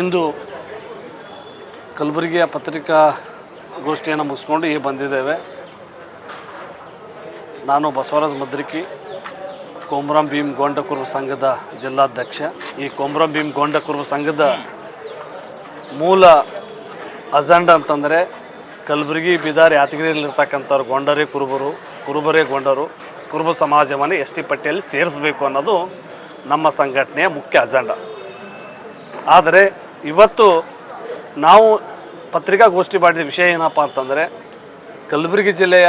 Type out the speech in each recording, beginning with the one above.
ಇಂದು ಕಲಬುರಗಿಯ ಪತ್ರಿಕಾ ಗೋಷ್ಠಿಯನ್ನು ಮುಗಿಸ್ಕೊಂಡು ಈಗ ಬಂದಿದ್ದೇವೆ. ನಾನು ಬಸವರಾಜ್ ಮದ್ರಿಕಿ ಕೋಮ್ರಾಮ್ ಭೀಮ್ ಗೋಂಡಕುರ್ವ ಸಂಘದ ಜಿಲ್ಲಾಧ್ಯಕ್ಷ. ಈ ಕೋಮ್ರಾಮ್ ಭೀಮ್ ಗೋಂಡಕುರ್ವ ಸಂಘದ ಮೂಲ ಅಜೆಂಡ ಅಂತಂದರೆ ಕಲಬುರಗಿ ಬಿದಾರ್ ಯಾದಗಿರಿಯಲ್ಲಿರ್ತಕ್ಕಂಥವ್ರು ಗೊಂಡರೆ ಕುರುಬರು, ಕುರುಬರೇ ಗೊಂಡರು, ಕುರುಬ ಸಮಾಜವನ್ನು ಎಸ್ ಟಿ ಪಟ್ಟಿಯಲ್ಲಿ ಸೇರಿಸಬೇಕು ಅನ್ನೋದು ನಮ್ಮ ಸಂಘಟನೆಯ ಮುಖ್ಯ ಅಜೆಂಡ. ಆದರೆ ಇವತ್ತು ನಾವು ಪತ್ರಿಕಾಗೋಷ್ಠಿ ಮಾಡಿದ ವಿಷಯ ಏನಪ್ಪ ಅಂತಂದರೆ, ಕಲಬುರಗಿ ಜಿಲ್ಲೆಯ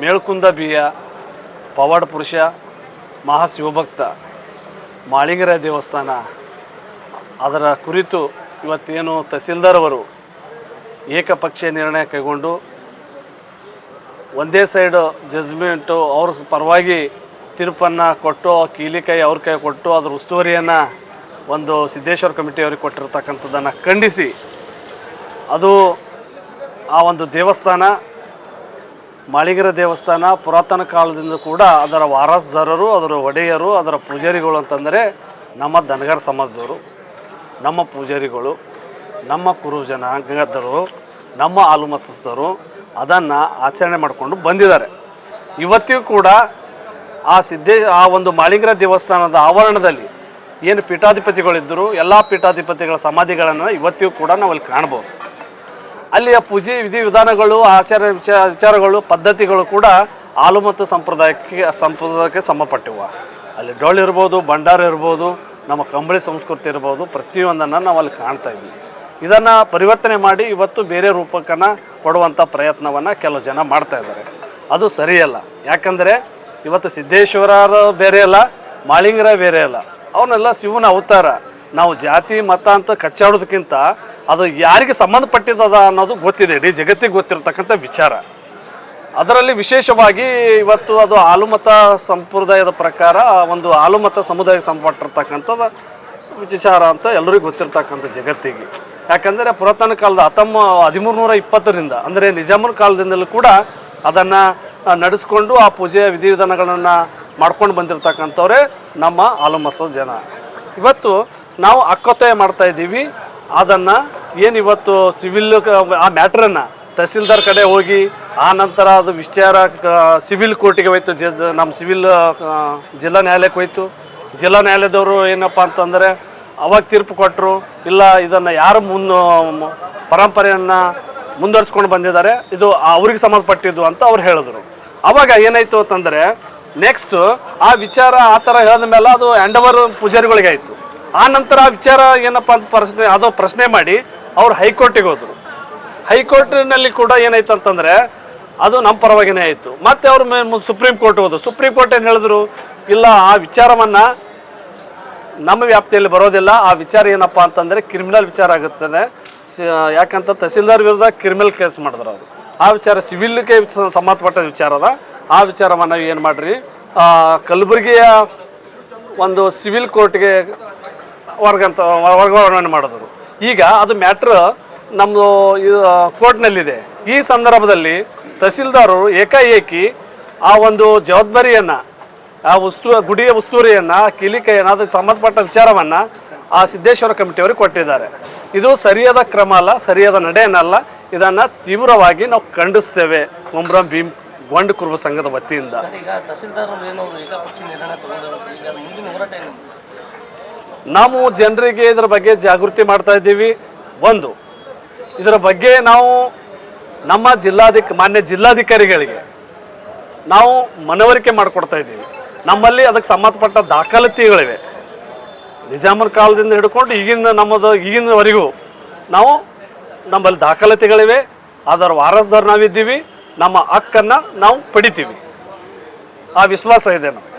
ಮೇಳ್ಕುಂದ ಬಿಯ, ಪವಾಡ ಪುರುಷ, ಮಹಾಶಿವಭಕ್ತ, ಮಾಳಿಂಗರ ದೇವಸ್ಥಾನ, ಅದರ ಕುರಿತು ಇವತ್ತೇನು ತಹಸೀಲ್ದಾರ್ ಅವರು ಏಕಪಕ್ಷೀಯ ನಿರ್ಣಯ ಕೈಗೊಂಡು ಒಂದೇ ಸೈಡು ಜಜ್ಮೆಂಟು ಅವ್ರ ಪರವಾಗಿ ತೀರ್ಪನ್ನು ಕೊಟ್ಟು ಕೀಲಿ ಕೈ ಅವ್ರ ಕೈ ಕೊಟ್ಟು, ಅದ್ರ ಉಸ್ತುವಾರಿಯನ್ನು ಒಂದು ಸಿದ್ದೇಶ್ವರ ಕಮಿಟಿಯವ್ರಿಗೆ ಕೊಟ್ಟಿರ್ತಕ್ಕಂಥದ್ದನ್ನು ಖಂಡಿಸಿ, ಅದು ಆ ಒಂದು ದೇವಸ್ಥಾನ, ಮಾಳಿಗರ ದೇವಸ್ಥಾನ, ಪುರಾತನ ಕಾಲದಿಂದ ಕೂಡ ಅದರ ವಾರಸ್ದಾರರು, ಅದರ ಒಡೆಯರು, ಅದರ ಪೂಜಾರಿಗಳು ಅಂತಂದರೆ ನಮ್ಮ ದನಗರ ಸಮಾಜದವರು, ನಮ್ಮ ಪೂಜಾರಿಗಳು, ನಮ್ಮ ಕುರು ಜನಾಂಗದವರು ನಮ್ಮ ಆಲುಮತಸ್ಥರು ಅದನ್ನು ಆಚರಣೆ ಮಾಡಿಕೊಂಡು ಬಂದಿದ್ದಾರೆ. ಇವತ್ತಿಗೂ ಕೂಡ ಆ ಸಿದ್ದೇ ಆ ಒಂದು ಮಾಳಿಂಗರ ದೇವಸ್ಥಾನದ ಆವರಣದಲ್ಲಿ ಏನು ಪೀಠಾಧಿಪತಿಗಳಿದ್ದರು ಎಲ್ಲ ಪೀಠಾಧಿಪತಿಗಳ ಸಮಾಧಿಗಳನ್ನು ಇವತ್ತಿಗೂ ಕೂಡ ನಾವು ಅಲ್ಲಿ ಕಾಣ್ಬೋದು. ಅಲ್ಲಿಯ ಪೂಜೆ ವಿಧಿವಿಧಾನಗಳು ಆಚಾರ ವಿಚಾರ ವಿಚಾರಗಳು, ಪದ್ಧತಿಗಳು ಕೂಡ ಹಾಲು ಮತ್ತು ಸಂಪ್ರದಾಯಕ್ಕೆ ಸಂಪ್ರದಾಯಕ್ಕೆ ಸಂಬಂಧಪಟ್ಟಿವೆ. ಅಲ್ಲಿ ಡೊಳ್ಳು ಇರ್ಬೋದು, ಭಂಡಾರ ಇರ್ಬೋದು, ನಮ್ಮ ಕಂಬಳಿ ಸಂಸ್ಕೃತಿ ಇರ್ಬೋದು, ಪ್ರತಿಯೊಂದನ್ನು ನಾವು ಅಲ್ಲಿ ಕಾಣ್ತಾ ಇದ್ದೀವಿ ಇದನ್ನು ಪರಿವರ್ತನೆ ಮಾಡಿ ಇವತ್ತು ಬೇರೆ ರೂಪಕ್ಕನ್ನು ಕೊಡುವಂಥ ಪ್ರಯತ್ನವನ್ನು ಕೆಲವು ಜನ ಮಾಡ್ತಾ ಇದ್ದಾರೆ. ಅದು ಸರಿಯಲ್ಲ. ಯಾಕಂದರೆ ಇವತ್ತು ಸಿದ್ದೇಶ್ವರರು ಬೇರೆ ಅಲ್ಲ, ಮಾಳಿಂಗರ ಬೇರೆ ಅಲ್ಲ. ಅವನ್ನೆಲ್ಲ ಶಿವನ ಅವತಾರ. ನಾವು ಜಾತಿ, ಮತ ಅಂತ ಕಚ್ಚಾಡೋದಕ್ಕಿಂತ ಅದು ಯಾರಿಗೆ ಸಂಬಂಧಪಟ್ಟಿದ್ದದ ಅನ್ನೋದು ಗೊತ್ತಿದೆ. ಇಡೀ ಜಗತ್ತಿಗೆ ಗೊತ್ತಿರತಕ್ಕಂಥ ವಿಚಾರ. ಅದರಲ್ಲಿ ವಿಶೇಷವಾಗಿ ಇವತ್ತು ಅದು ಆಲುಮತ ಸಂಪ್ರದಾಯದ ಪ್ರಕಾರ ಒಂದು ಆಲುಮತ ಸಮುದಾಯಕ್ಕೆ ಸಂಬಂಧಪಟ್ಟಿರ್ತಕ್ಕಂಥದ್ದು ವಿಚಾರ ಅಂತ ಎಲ್ಲರಿಗೂ ಗೊತ್ತಿರ್ತಕ್ಕಂಥ ಜಗತ್ತಿಗೆ. ಯಾಕಂದರೆ ಪುರಾತನ ಕಾಲದ ಹತ್ತೊಂಬ ಹದಿಮೂರು ನೂರ ಇಪ್ಪತ್ತರಿಂದ, ಅಂದರೆ ನಿಜಾಮನ ಕಾಲದಿಂದಲೂ ಕೂಡ ಅದನ್ನು ನಡೆಸ್ಕೊಂಡು ಆ ಪೂಜೆಯ ವಿಧಿವಿಧಾನಗಳನ್ನು ಮಾಡ್ಕೊಂಡು ಬಂದಿರತಕ್ಕಂಥವ್ರೆ ನಮ್ಮ ಆಲಮಸ ಜನ. ಇವತ್ತು ನಾವು ಅಕ್ಕತೆ ಮಾಡ್ತಾ ಇದ್ದೀವಿ. ಅದನ್ನು ಏನು ಇವತ್ತು ಸಿವಿಲ್ ಆ ಮ್ಯಾಟ್ರನ್ನು ತಹಸೀಲ್ದಾರ್ ಕಡೆ ಹೋಗಿ, ಆ ನಂತರ ಅದು ವಿಚಾರ ಸಿವಿಲ್ ಕೋರ್ಟಿಗೆ ಹೋಯ್ತು, ಜ ನಮ್ಮ ಸಿವಿಲ್ ಜಿಲ್ಲಾ ನ್ಯಾಯಾಲಯಕ್ಕೆ ಹೋಯ್ತು. ಜಿಲ್ಲಾ ನ್ಯಾಯಾಲಯದವರು ಏನಪ್ಪ ಅಂತಂದರೆ ಅವಾಗ ತೀರ್ಪು ಕೊಟ್ಟರು ಇಲ್ಲ ಇದನ್ನು ಯಾರು ಮುನ್ನ ಪರಂಪರೆಯನ್ನು ಮುಂದುವರಿಸ್ಕೊಂಡು ಬಂದಿದ್ದಾರೆ, ಇದು ಅವ್ರಿಗೆ ಸಂಬಂಧಪಟ್ಟಿದ್ದು ಅಂತ ಅವ್ರು ಹೇಳಿದ್ರು. ಅವಾಗ ಏನಾಯಿತು ಅಂತಂದರೆ ನೆಕ್ಸ್ಟ್ ಆ ವಿಚಾರ ಆ ಥರ ಹೇಳಿದ ಮೇಲೆ ಅದು ಹ್ಯಾಂಡ್ ಓವರ್ ಪೂಜಾರಿಗಳಿಗೆ ಆಯಿತು. ಆ ನಂತರ ಆ ವಿಚಾರ ಏನಪ್ಪ ಅಂತ ಪ್ರಶ್ನೆ, ಅದು ಪ್ರಶ್ನೆ ಮಾಡಿ ಅವ್ರು ಹೈಕೋರ್ಟಿಗೆ ಹೋದರು. ಹೈಕೋರ್ಟ್ನಲ್ಲಿ ಕೂಡ ಏನಾಯ್ತು ಅಂತಂದರೆ, ಅದು ನಮ್ಮ ಪರವಾಗಿನೇ ಆಯಿತು. ಮತ್ತೆ ಅವ್ರ ಸುಪ್ರೀಂ ಕೋರ್ಟ್ ಹೋದ್ರು. ಸುಪ್ರೀಂ ಕೋರ್ಟ್ ಏನು ಹೇಳಿದ್ರು? ಇಲ್ಲ, ಆ ವಿಚಾರವನ್ನು ನಮ್ಮ ವ್ಯಾಪ್ತಿಯಲ್ಲಿ ಬರೋದಿಲ್ಲ. ಆ ವಿಚಾರ ಏನಪ್ಪ ಅಂತಂದರೆ ಕ್ರಿಮಿನಲ್ ವಿಚಾರ ಆಗುತ್ತದೆ ಯಾಕಂತ ತಹಸೀಲ್ದಾರ್ ವಿರುದ್ಧ ಕ್ರಿಮಿನಲ್ ಕೇಸ್ ಮಾಡಿದ್ರು ಅವರು. ಆ ವಿಚಾರ ಸಿವಿಲ್ಗೆ ಸಂಬಂಧಪಟ್ಟ ವಿಚಾರ ಅದ ಆ ವಿಚಾರವನ್ನು ಏನು ಮಾಡ್ರಿ? ಕಲಬುರಗಿಯ ಒಂದು ಸಿವಿಲ್ ಕೋರ್ಟ್ಗೆ ವರ್ಗಂತ ವರ್ಗಾವಣೆ ಮಾಡಿದ್ರು. ಈಗ ಅದು ಮ್ಯಾಟ್ರ್ ನಮ್ಮದು ಕೋರ್ಟ್ನಲ್ಲಿದೆ. ಈ ಸಂದರ್ಭದಲ್ಲಿ ತಹಸೀಲ್ದಾರರು ಏಕಾಏಕಿ ಆ ಒಂದು ಜವಾಬ್ದಾರಿಯನ್ನು, ಆ ಉಸ್ತು, ಗುಡಿಯ ಉಸ್ತುವಾರಿಯನ್ನು ಕಿಲಿಕೆಯನ್ನು, ಅದಕ್ಕೆ ಸಂಬಂಧಪಟ್ಟ ವಿಚಾರವನ್ನು ಆ ಸಿದ್ದೇಶ್ವರ ಕಮಿಟಿಯವರಿಗೆ ಕೊಟ್ಟಿದ್ದಾರೆ. ಇದು ಸರಿಯಾದ ಕ್ರಮ ಅಲ್ಲ, ಸರಿಯಾದ ನಡೆಯನ್ನಲ್ಲ ಇದನ್ನು ತೀವ್ರವಾಗಿ ನಾವು ಖಂಡಿಸ್ತೇವೆ. ಕುಮ್ರಂ ಭೀಮ್. ಗೊಂಡು ಕುರುಬ ಸಂಘದ ವತಿಯಿಂದ. ಸರ್ ಈಗ ತಹಸೀಲ್ದಾರ್ ಅವ್ರು ಏನೋ ಒಂದು ನಿರ್ಣಯ ತಗೊಂಡಿರುತ್ತೆ ಈಗ ಮುಂದಿನ ಹೋರಾಟ ಏನು? ನಾವು ಜನರಿಗೆ ಇದರ ಬಗ್ಗೆ ಜಾಗೃತಿ ಮಾಡ್ತಾ ಇದ್ದೀವಿ. ಒಂದು ಇದರ ಬಗ್ಗೆ ನಾವು ನಮ್ಮ ಜಿಲ್ಲಾಧಿಕ ಮಾನ್ಯ ಜಿಲ್ಲಾಧಿಕಾರಿಗಳಿಗೆ ನಾವು ಮನವರಿಕೆ ಮಾಡಿಕೊಡ್ತಾ ಇದ್ದೀವಿ. ನಮ್ಮಲ್ಲಿ ಅದಕ್ಕೆ ಸಂಬಂಧಪಟ್ಟ ದಾಖಲಾತಿಗಳಿವೆ. ನಿಜಾಮರ ಕಾಲದಿಂದ ಹಿಡ್ಕೊಂಡು ಈಗಿನ ನಮ್ಮದು ಈಗಿನವರೆಗೂ ನಾವು ನಮ್ಮಲ್ಲಿ ದಾಖಲಾತಿಗಳಿವೆ. ಅದರ ವಾರಸ್ದಾರ್ ನಾವಿದ್ದೀವಿ. ನಮ್ಮ ಹಕ್ಕನ್ನು ನಾವು ಪಡಿತೀವಿ. ಆ ವಿಶ್ವಾಸ ಇದೆ ನಾವು